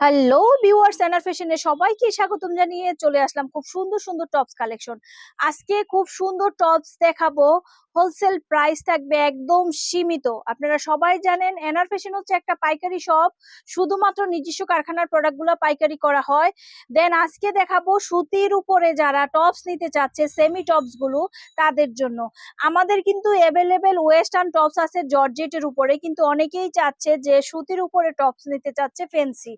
Hello viewers এনার ফ্যাশনে সবাইকে স্বাগতম জানিয়ে চলে আসলাম খুব সুন্দর সুন্দর টপস কালেকশন আজকে খুব সুন্দর টপস দেখাবো হোলসেল প্রাইস থাকবে একদম সীমিত। আপনারা সবাই জানেন এনার ফ্যাশন হচ্ছে একটা পাইকারি শপ, শুধুমাত্র নিজস্ব কারখানার প্রোডাক্টগুলো পাইকারি করা হয়। দেন আজকে দেখাবো সুতির উপরে যারা টপস নিতে চাচ্ছে, সেমি টপসগুলো, তাদের জন্য। আমাদের কিন্তু অ্যাভেলেবেল ওয়েস্টার্ন টপস আছে জর্জেটের উপরে, কিন্তু অনেকেই চাচ্ছে যে সুতির উপরে টপস নিতে চাচ্ছে ফেন্সি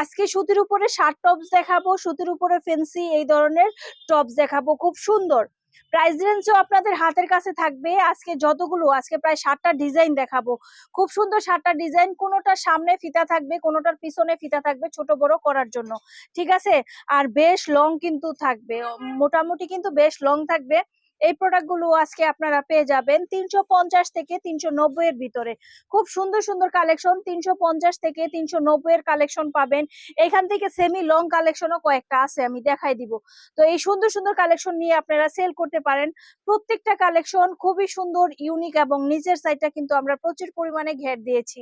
আজকে সুতির উপরে শার্ট টপস দেখাবো, সুতির উপরে ফেন্সি এই ধরনের টপস দেখাবো, খুব সুন্দর। প্রাইস রেঞ্জও আপনাদের হাতের কাছে থাকবে। আজকে যতগুলো, আজকে প্রায় সাতটা ডিজাইন দেখাবো। খুব সুন্দর সাতটা ডিজাইন কোনোটার সামনে ফিতা থাকবে, কোনোটার পিছনে ফিতা থাকবে ছোট বড় করার জন্য। ঠিক আছে? আর বেশ লং কিন্তু থাকবে। মোটামুটি কিন্তু বেশ লং থাকবে। এই প্রোডাক্টগুলো আজকে আপনারা পেয়ে যাবেন তিনশো পঞ্চাশ থেকে তিনশো নব্বই এর ভিতরে। খুব সুন্দর সুন্দর কালেকশন তিনশো পঞ্চাশ থেকে তিনশো নব্বই এর কালেকশন পাবেন। এখান থেকে সেমি লং কালেকশনও কয়েকটা আছে, আমি দেখাই দিব। তো এই সুন্দর সুন্দর কালেকশন নিয়ে আপনারা সেল করতে পারেন। প্রত্যেকটা কালেকশন খুবই সুন্দর ইউনিক এবং নিচের সাইডটা কিন্তু আমরা প্রচুর পরিমাণে ঘের দিয়েছি।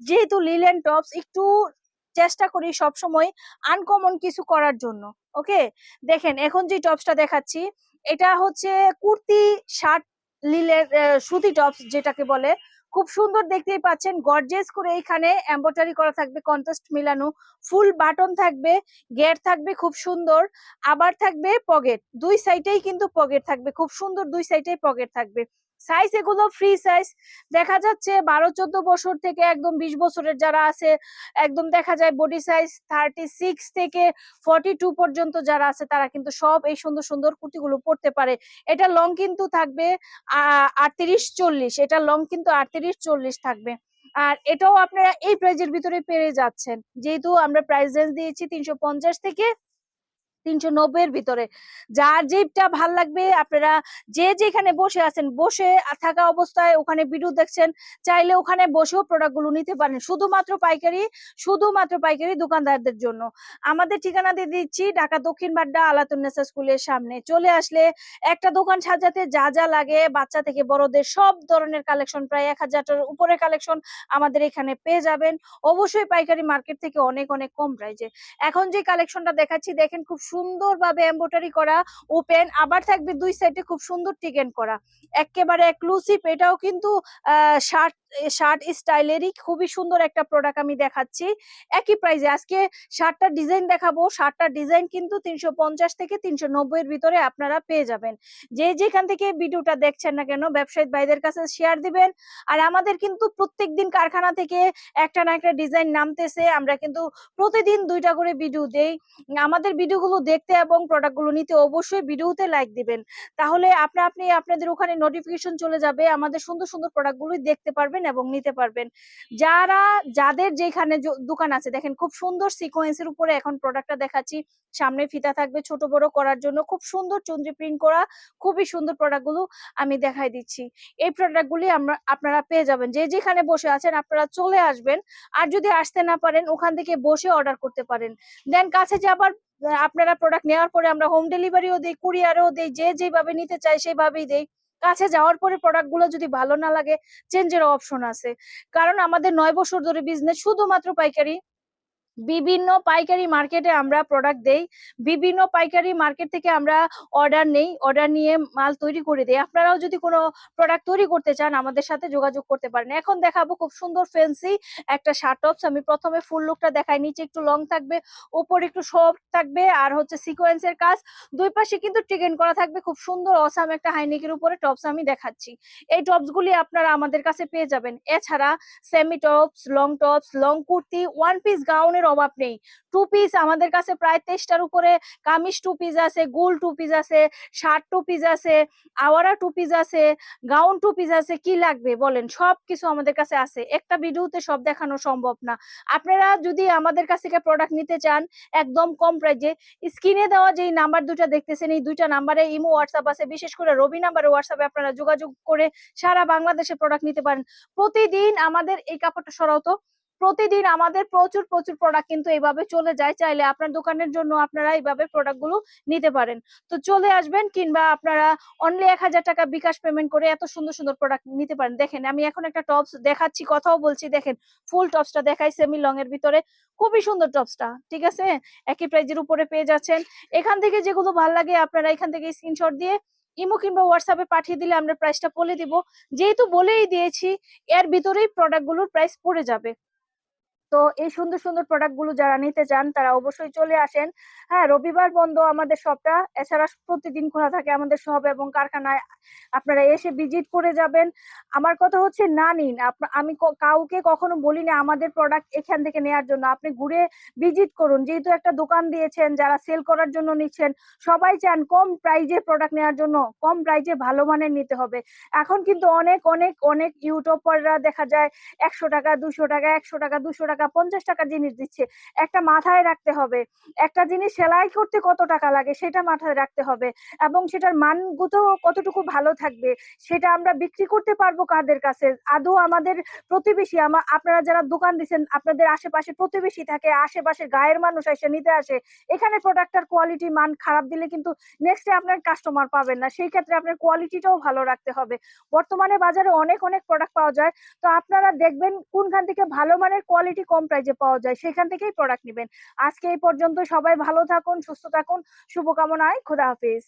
যেহেতু লিলেন টপস একটু চেষ্টা করি সব সময় আনকমন কিছু করার জন্য ওকে দেখেন, এখন যে টপসটা দেখাচ্ছি এটা হচ্ছে কুর্তি, শার্ট, লিলের সুতি টপস যেটাকে বলে। খুব সুন্দর দেখতেই পাচ্ছেন। গর্জেস করে এইখানে এম্ব্রয়ডারি করা থাকবে, কন্ট্রাস্ট মিলানো। ফুল বাটন থাকবে, গেট থাকবে খুব সুন্দর। আবার থাকবে পকেট। দুই সাইডেই কিন্তু পকেট থাকবে। খুব সুন্দর দুই সাইডেই পকেট থাকবে। সাইজ এগুলো ফ্রি সাইজ দেখা যাচ্ছে বারো, চোদ্দ বছর থেকে একদম বিশ বছরের যারা আছে, একদম দেখা যায় বডি সাইজ থার্টি সিক্স থেকে ফর্টি টু পর্যন্ত যারা আছে, তারা কিন্তু সব এই সুন্দর সুন্দর কুর্তিগুলো পরতে পারে। এটা লং কিন্তু থাকবে আটত্রিশ, চল্লিশ। এটা লং কিন্তু আটত্রিশ, চল্লিশ থাকবে। আর এটাও আপনারা এই প্রাইজের ভিতরে পেরে যাচ্ছেন। যেহেতু আমরা প্রাইস রেঞ্জ দিয়েছি তিনশো পঞ্চাশ থেকে তিনশো নব্বই এর ভিতরে। যার যেটা ভালো লাগবে, আপনারা যে যেখানে বসে আছেন, বসে থাকা অবস্থায় ওখানে ভিডিও দেখছেন, চাইলে ওখানে বসেও প্রোডাক্টগুলো নিতে পারেন। শুধুমাত্র পাইকারি শুধুমাত্র পাইকারি দোকানদারদের জন্য। আমাদের ঠিকানা দিয়ে দিচ্ছি, ঢাকা দক্ষিণ বাড্ডা আলাতুন্নেসা স্কুলের সামনে। চলে আসলে একটা দোকান সাজাতে যা যা লাগে, বাচ্চা থেকে বড়দের সব ধরনের কালেকশন প্রায় এক হাজারটার উপরে কালেকশন আমাদের এখানে পেয়ে যাবেন। অবশ্যই পাইকারি মার্কেট থেকে অনেক অনেক কম প্রাইজে এখন যে কালেকশনটা দেখাচ্ছি, দেখেন খুব সুন্দরভাবে এম্ব্রয়ডারি করা ওপেন আবার থাকবে দুই সাইডে খুব সুন্দর টিকেন করা। একেবারে এক্সক্লুসিভ এটাও কিন্তু শার্ট শার্ট স্টাইলেরই খুবই সুন্দর একটা প্রোডাক্ট আমি দেখাচ্ছি। একই প্রাইসে আজকে শার্টটার ডিজাইন দেখাবো। শার্টটার ডিজাইন কিন্তু তিনশো পঞ্চাশ থেকে তিনশো নব্বই এর ভিতরে আপনারা পেয়ে যাবেন। যে যেখান থেকে ভিডিওটা দেখছেন না কেন ব্যবসায়ী ভাইদের কাছে শেয়ার দিবেন। আর আমাদের কিন্তু প্রত্যেক দিন কারখানা থেকে একটা না একটা ডিজাইন নামতেছে। আমরা কিন্তু প্রতিদিন দুইটা করে ভিডিও দেই। আমাদের ভিডিওগুলো দেখতে এবং প্রোডাক্টগুলো নিতে অবশ্যই ভিডিওতে লাইক দিবেন। তাহলে আপনি আপনি আপনাদের ওখানে নোটিফিকেশন চলে যাবে। আমাদের সুন্দর সুন্দর প্রোডাক্টগুলো দেখতে পারবেন। এবং নিতে পারবেন। যারা, যাদের যেখানে দোকান আছে, দেখেন খুব সুন্দর সিকোয়েন্সের উপরে এখন প্রোডাক্টটা দেখাচ্ছি। সামনে ফিতা থাকবে, ছোট বড় করার জন্য খুব সুন্দর চুন্দ্রি প্রিন্ট করা, খুবই সুন্দর প্রোডাক্টগুলো আমি দেখাই দিচ্ছি। এই প্রোডাক্টগুলি আমরা, আপনারা পেয়ে যাবেন। যে যেখানে বসে আছেন, আপনারা চলে আসবেন। আর যদি আসতে না পারেন, ওখান থেকে বসে অর্ডার করতে পারেন। দেন কাছে যাবার আপনারা প্রোডাক্ট নেওয়ার পরে আমরা হোম ডেলিভারিও দিই কুরিয়ারও দিই, যে যেভাবে নিতে চাই সেইভাবেই দেই। কাছে যাওয়ার পরে প্রোডাক্টগুলো যদি ভালো না লাগে চেঞ্জের অপশন আছে। কারণ আমাদের নয় বছর ধরে বিজনেস শুধুমাত্র পাইকারি। বিভিন্ন পাইকারি মার্কেটে আমরা প্রোডাক্ট দেই, বিভিন্ন পাইকারি মার্কেট থেকে আমরা অর্ডার নেই অর্ডার নিয়ে মাল তৈরি করে দেই। আপনারাও যদি কোনো প্রোডাক্ট তৈরি করতে চান, আমাদের সাথে যোগাযোগ করতে পারেন। এখন দেখাবো খুব সুন্দর ফেন্সি একটা শার্ট টপস আমি প্রথমে ফুল লুকটা দেখাই, নিচে একটু লং থাকবে, উপর একটু শর্ট থাকবে, আর হচ্ছে সিকোয়েন্সের কাজ। দুই পাশে কিন্তু টিকেন করা থাকবে, খুব সুন্দর অসাম একটা হাইনেকের উপরে টপস আমি দেখাচ্ছি। এই টপস গুলি আপনারা আমাদের কাছে পেয়ে যাবেন। এছাড়া semi tops long tops long kurti one piece গাউনের অভাব নেই। টু পিস আমাদের কাছে প্রায় তেইশটার উপরে কামিজ টু পিস আছে, গোল টু পিস আছে শার্ট টু পিস আছে, আওয়ারা টু পিস আছে গাউন টু পিস আছে, কি লাগবে বলেন? সব কিছু আমাদের কাছে আছে। একটা ভিডিওতে সব দেখানো সম্ভব না। আপনারা যদি আমাদের কাছ থেকে প্রোডাক্ট নিতে চান, একদম কম প্রাইজে স্ক্রিনে দেওয়া যেই নাম্বার দুটা দেখতেছেন, এই দুইটা নাম্বারে ইমো হোয়াটসঅ্যাপ আছে। বিশেষ করে রবি নাম্বারে হোয়াটসঅ্যাপে আপনারা যোগাযোগ করে সারা বাংলাদেশে প্রোডাক্ট নিতে পারেন। প্রতিদিন আমাদের এই কাপড়টা সরাও তো। প্রতিদিন আমাদের প্রচুর প্রচুর প্রোডাক্ট কিন্তু এইভাবে চলে যায়। চাইলে আপনার দোকানের জন্য আপনারা এইভাবে প্রোডাক্টগুলো নিতে পারেন। তো চলে আসবেন কিংবা আপনারা অনলি এক হাজার টাকা বিকাশ পেমেন্ট করে এত সুন্দর সুন্দর প্রোডাক্ট নিতে পারেন। দেখেন, আমি এখন একটা টপস দেখাচ্ছি, কথাও বলছি। দেখেন ফুল টপসটা দেখাই সেমি লং এর ভিতরে। খুবই সুন্দর টপসটা ঠিক আছে? একই প্রাইজের উপরে পেয়ে যাচ্ছেন। এখান থেকে যেগুলো ভালো লাগে আপনারা এখান থেকে স্ক্রিনশট দিয়ে ইমো কিংবা হোয়াটসঅ্যাপে পাঠিয়ে দিলে আমরা প্রাইসটা বলে দিব। যেহেতু বলেই দিয়েছি, এর ভিতরেই প্রোডাক্টগুলোর প্রাইস পড়ে যাবে। তো এই সুন্দর সুন্দর প্রোডাক্টগুলো যারা নিতে চান, তারা অবশ্যই চলে আসেন। হ্যাঁ রবিবার বন্ধ আমাদের শপটা এছাড়া প্রতিদিন খোলা থাকে আমাদের শপ এবং কারখানায়। আপনারা এসে ভিজিট করে যাবেন। আমার কথা হচ্ছে না নিন আমি কাউকে কখনো বলি না আমাদের প্রোডাক্ট এখান থেকে নেওয়ার জন্য। আপনি ঘুরে ভিজিট করুন। যেহেতু একটা দোকান দিয়েছেন, যারা সেল করার জন্য নিচ্ছেন, সবাই চান কম প্রাইজে প্রোডাক্ট নেওয়ার জন্য, কম প্রাইজে ভালো মানের নিতে হবে। এখন কিন্তু অনেক অনেক অনেক ইউটিউবাররা দেখা যায়, একশো টাকা, দুশো টাকা, একশো টাকা, দুশো টাকা পঞ্চাশ টাকা জিনিস দিচ্ছে। একটা মাথায় রাখতে হবে, একটা জিনিস সেলাই করতে কত টাকা লাগে সেটা মাথায় রাখতে হবে এবং সেটার মানগত কতটুকু ভালো থাকবে সেটা আমরা বিক্রি করতে পারব কাদের কাছে? আদৌ আমাদের প্রতিবেশী, আমা- আপনারা যারা দোকান দিচ্ছেন আপনাদের আশেপাশে প্রতিবেশী থাকে, আশেপাশের গায়ের মানুষ এসে নিতে আসে, এখানে প্রোডাক্টটার কোয়ালিটি মান খারাপ দিলে কিন্তু নেক্সটে আপনার কাস্টমার পাবেন না। সেই ক্ষেত্রে আপনার কোয়ালিটিটাও ভালো রাখতে হবে। বর্তমানে বাজারে অনেক অনেক প্রোডাক্ট পাওয়া যায়। তো আপনারা দেখবেন কোনখান থেকে ভালো মানের কোয়ালিটি কম প্রাইজে পাওয়া যায়, সেখান থেকেই প্রোডাক্ট নেবেন। আজকে এই পর্যন্ত সবাই ভালো থাকুন, সুস্থ থাকুন, শুভকামনায়, খোদা হাফিজ।